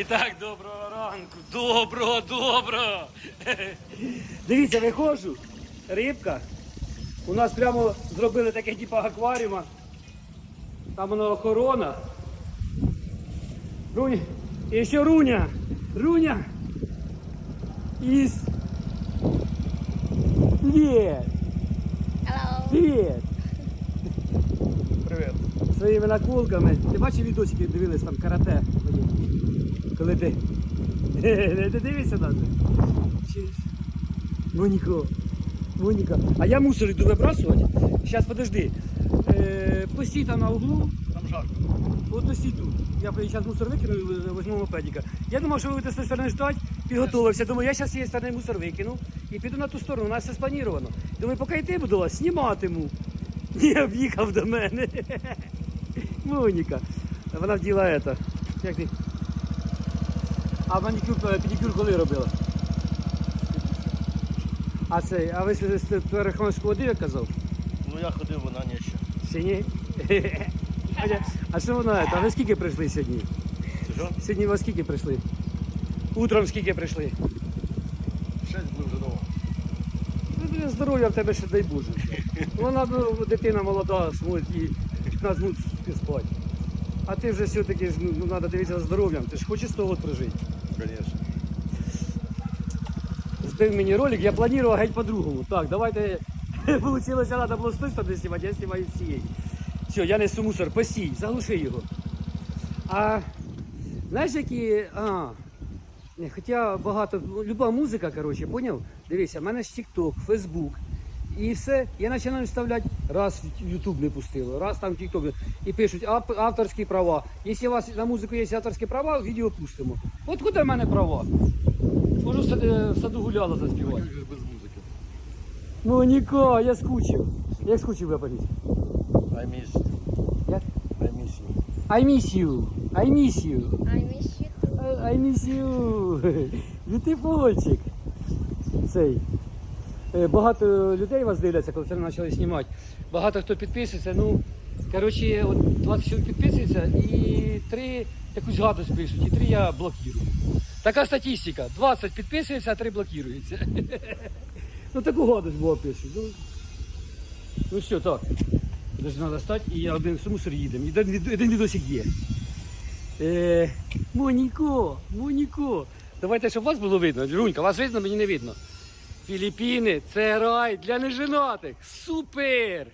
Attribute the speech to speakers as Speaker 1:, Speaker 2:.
Speaker 1: І так, доброго ранку. Доброго, доброго. Дивіться, виходжу. Рибка. У нас прямо зробили таке типа акваріума. Там воно охорона. Руня. І ще Руня. Руня. Із. Привіт.
Speaker 2: Hello.
Speaker 1: Привіт. Своїми наколками. Ти бачив відосики, дивились там карате. Коли ти. Ти дивишся на це? Моніко. Моніка. А я мусор йду вибрасувати. Зараз подожди. Е, постій там на углу.
Speaker 3: Там жарко.
Speaker 1: От постій тут. Я зараз мусор викину і возьму мопедика. Я думав, що ви будете з тої сторони ждати, підготувався. Думаю, я зараз з цієї сторони мусор викину і піду на ту сторону. У нас все сплановано. Думаю, поки йти буду, зніматиму. Ні, об'їхав до мене. Моніка. Вона вділа это. Як ти? А манікюр, е, педикюр коли робила? А це, а ви Перехонського води як казав?
Speaker 3: Ну я ходив, вона не ще.
Speaker 1: Ще ні? А що вона? А ви скільки прийшли сьогодні?
Speaker 3: Що?
Speaker 1: Сьогодні ви скільки прийшли? Утром скільки прийшли?
Speaker 3: Шесть був вже дома.
Speaker 1: Ну, блін, здоров'я в тебе ще дай Боже. Вона ну, дитина молода, смотрить і 15 минут спать. А ти вже все-таки ну, ну, треба дивитися здоров'ям. Ти ж хочеш 100 років прожити.
Speaker 3: Конечно.
Speaker 1: Збив мені ролик, я планував геть по-другому. Так, давайте. Получилося, треба було з тої сторони знімати, я знімаю з цієї. Все, я несу мусор, посій, заглуши його. А знаєш, які. А, не, хоча багато, ну, люба музика, коротше, поняв? Дивися, в мене ж TikTok, Facebook. І все, я починаю вставляти, раз в YouTube не пустило, раз там TikTok. І пишуть авторські права. Якщо у вас на музику є авторські права, відео пустимо. От куди в мене права? Можу в саду, гуляла заспівати.
Speaker 3: Як без музики?
Speaker 1: Ну Ніко, я скучив. Як скучив я політ?
Speaker 3: I miss.
Speaker 1: Як?
Speaker 3: I miss you.
Speaker 1: I miss you. I miss you.
Speaker 2: I miss you.
Speaker 1: I miss you. Beautifulчик. Цей. Е, Багато людей вас дивляться, коли це почали знімати. Багато хто підписується. Ну, коротше, от 20 чоловік підписується і три якусь гадость пишуть, і три я блокую. Така статистика. 20 підписується, а 3 блокуються. Ну таку гадость було пишуть. Ну, ну все, так. Даже треба стати, і я один в мусор їдемо. Один відосик є. Е, Моніко, Моніко. Давайте, щоб вас було видно. Рунька, вас видно, мені не видно. Філіппіни це рай для нежинотих. Супер!